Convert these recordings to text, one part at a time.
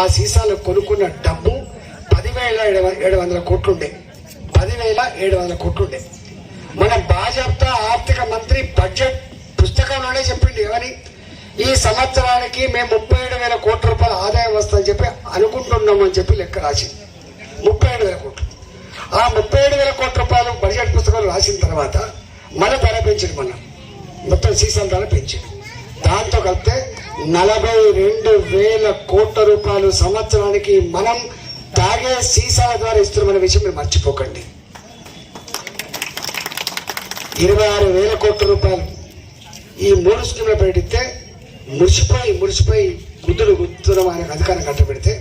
ఆ సీసాలు కొనుక్కున్న డబ్బు పదివేల ఏడు ఏడు వందల కోట్లుండే. పదివేల ఏడు వందల కోట్లుండే. మన భాజపా ఆర్థిక మంత్రి బడ్జెట్ పుస్తకంలోనే చెప్పింది ఏమని ఈ సంవత్సరానికి మేము ముప్పై ఏడు వేల కోట్ల రూపాయల ఆదాయం వస్తుందని చెప్పి అనుకుంటున్నామని చెప్పి లెక్క రాసి ముప్పై ఏడు వేల కోట్లు. ఆ ముప్పై ఏడు వేల కోట్ల రూపాయలు బడ్జెట్ పుస్తకాలు రాసిన తర్వాత మన ధర పెంచింది మన మొత్తం సీసాల ధర పెంచింది దాంతో కలిపితే నలభై రెండు వేల కోట్ల రూపాయలు సంవత్సరానికి మనం తాగే సీసాల ద్వారా ఇస్తున్న విషయం మీరు మర్చిపోకండి. ఇరవై ఆరు వేల కోట్ల రూపాయలు ఈ మూడు స్కీమ్లు పెడితే మురిసిపోయి మురిసిపోయి గుద్దులు గుద్దురం అనే అధికారం కట్టబెడితే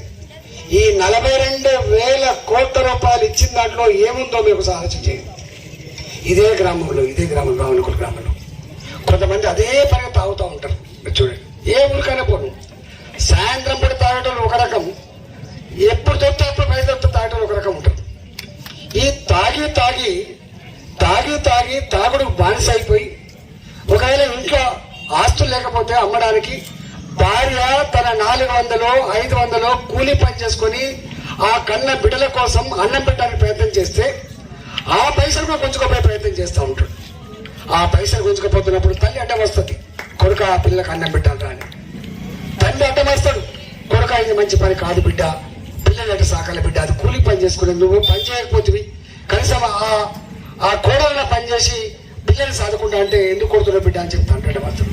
ఈ నలభై రెండు వేల కోట్ల రూపాయలు ఇచ్చిన దాంట్లో ఏముందో మీకు ఒకసారి ఆలోచన చేయండి. ఇదే గ్రామంలో ఇదే గ్రామంలో రావణకుల గ్రామంలో కొంతమంది అదే పని తాగుతూ ఉంటారు. చూడండి. తాగి తాగి తాగి తాగి తాగుడు బానిస అయిపోయి ఒకవేళ ఇంట్లో ఆస్తులు లేకపోతే అమ్మడానికి భార్య తన నాలుగు వందలు ఐదు వందలు కూలి పని చేసుకొని ఆ కన్న బిడ్డల కోసం అన్నం పెట్టడానికి ప్రయత్నం చేస్తే ఆ పైసలు కూడా గుంజుకోపోయే ప్రయత్నం చేస్తూ ఉంటాడు. ఆ పైసలు గుంజుకపోతున్నప్పుడు తల్లి అడ్డం వస్తుంది కొడుక ఆ పిల్లలకు అన్నం పెట్టాలరా అని. తల్లి అడ్డం వస్తాడు కొడుక ఇది మంచి పని కాదు బిడ్డ పిల్లలంటే సాకాల బిడ్డ అది కూలి పని చేసుకునే నువ్వు పని చేయకపోతుంది కనీసం ఆ ఆ కోడల్లో పని చేసి పిల్లల్ని సాదుకుంటా అంటే ఎందుకు కొడుతున్న బిడ్డ అని చెప్తా అంటాడు మాత్రం.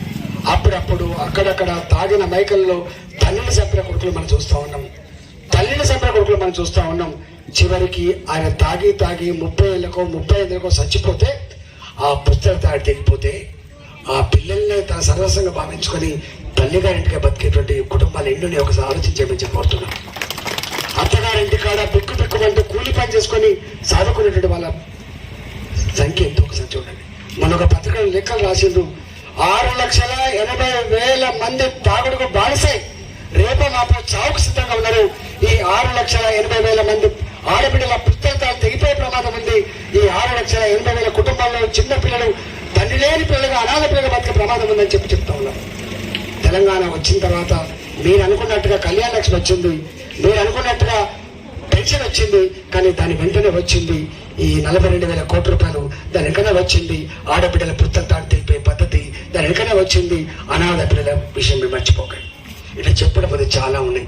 అప్పుడప్పుడు అక్కడక్కడ తాగిన మైకల్లో తల్లిని చంపిన కొడుకులు మనం చూస్తూ ఉన్నాం. తల్లిని చంపిన కొడుకులు మనం చూస్తూ ఉన్నాం. చివరికి ఆయన తాగి తాగి ముప్పై ఏళ్ళకో ముప్పై ఐదులకో చచ్చిపోతే ఆ పుస్తక తాడి తెగిపోతే ఆ పిల్లల్ని తన సర్వస్వంగా భావించుకొని తల్లిగారింటిగా బతికేటువంటి కుటుంబాలు ఎన్నుని ఒకసారి ఆలోచించమని చెప్పి కోరుతున్నాం అత్తగారింటి కాడ కూలి పని చేసుకొని సాధుకునేటువంటి వాళ్ళ సంఖ్య ఎంతో ఒకసారి చూడండి. మన ఒక పత్రికలో లెక్కలు రాసిండ్రు. ఆరు లక్షల ఎనభై వేల మంది తాగుడుకు బానిసై. రేపు మాపు చావుకు సిద్ధంగా ఉన్నారు. ఈ ఆరు లక్షల ఎనభై వేల మంది ఆడపిల్లల పుస్తకాలు తెగిపోయే ప్రమాదం ఉంది. ఈ ఆరు లక్షల ఎనభై వేల కుటుంబాల్లో చిన్న పిల్లలు తండ్రి లేని పిల్లలుగా అనాథ పిల్లలు బతికే ప్రమాదం ఉందని చెప్పి చెప్తా ఉన్నారు. తెలంగాణ వచ్చిన తర్వాత మీరు అనుకున్నట్టుగా కళ్యాణ లక్ష్మి వచ్చింది. మీరు అనుకున్నట్టుగా పెన్షన్ వచ్చింది కానీ దాని వెంటనే వచ్చింది ఈ నలభై రెండు వేల కోట్ల రూపాయలు. దాని వెనకనే వచ్చింది ఆడబిడ్డల పుస్తకాలు తెలిపే పద్ధతి. దాని వెనకనే వచ్చింది అనాథ పిల్లల విషయం మర్చిపోకండి. ఇట్లా చెప్పడం అది చాలా ఉన్నాయి.